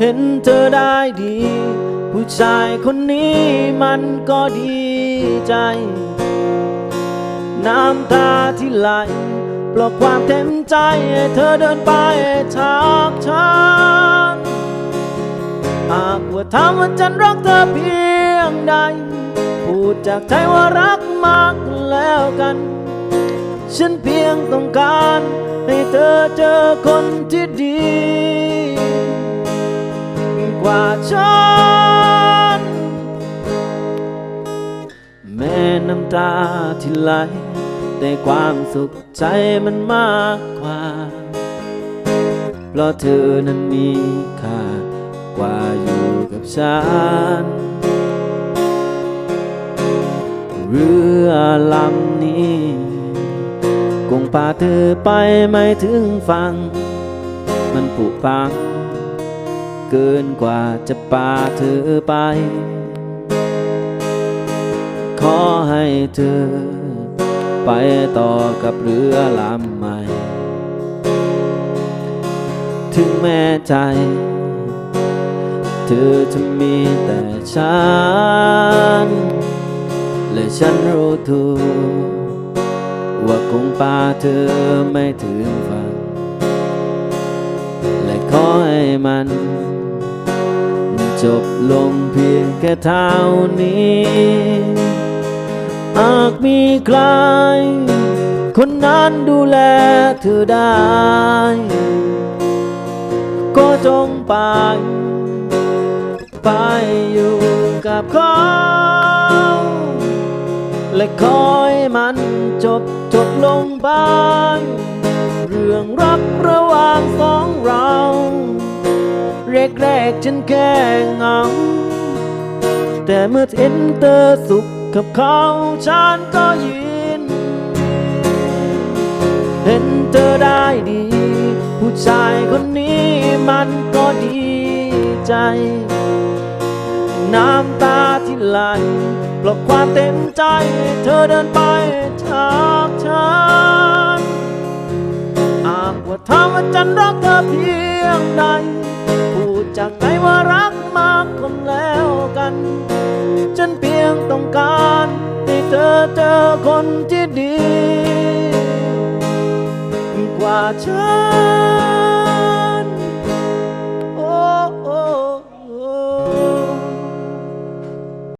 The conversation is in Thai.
เห็นเธอได้ดี ผู้ชายคนนี้มันก็ดีใจ น้ำตาที่ไหลปลอกความเต็มใจให้เธอเดินไปจากฉันหากว่าถามว่าฉันรักเธอเพียงใด พูดจากใจว่ารักมากแล้วกัน ฉันเพียงต้องการให้เธอเจอคนที่ดี กว่าฉัน แม่น้ำตาที่ไหล แต่ความสุขใจมันมากกว่า เพราะเธอนั้นมีค่ากว่าอยู่กับฉัน เรือลำนี้คงพาเธอไปไม่ถึงฝั่งมันผุพัง เกินกว่าจะพาเธอไป ขอให้เธอ ไปต่อกับเรือลำใหม่ ถึงแม้ใจ เธอจะมีแต่ฉัน และฉันรู้ทุกว่าคงพาเธอไม่ถึงฝั่ง มัน จบลงเพียงแค่เท่านี้หากมีใคร คนนั้นดูแลเธอได้ ก็จงไป ไปอยู่กับเขาและคอยมันจบจบลงไปเรื่องรักระหว่างสองเรา แรกๆฉันแค่เหงาแต่เมื่อเห็นเธอสุขกับเขาฉันก็ยิน เห็นเธอได้ดี ผู้ชายคนนี้มันก็ดีใจ น้ำตาที่ไหลปลอกความเต็มใจเธอเดินไปจากฉันหากว่าถามว่าฉันรักเธอเพียงใดพูด จากใจว่ารักมากคนแล้วกัน ฉันเพียงต้องการให้เธอเจอคนที่ดี กว่าฉัน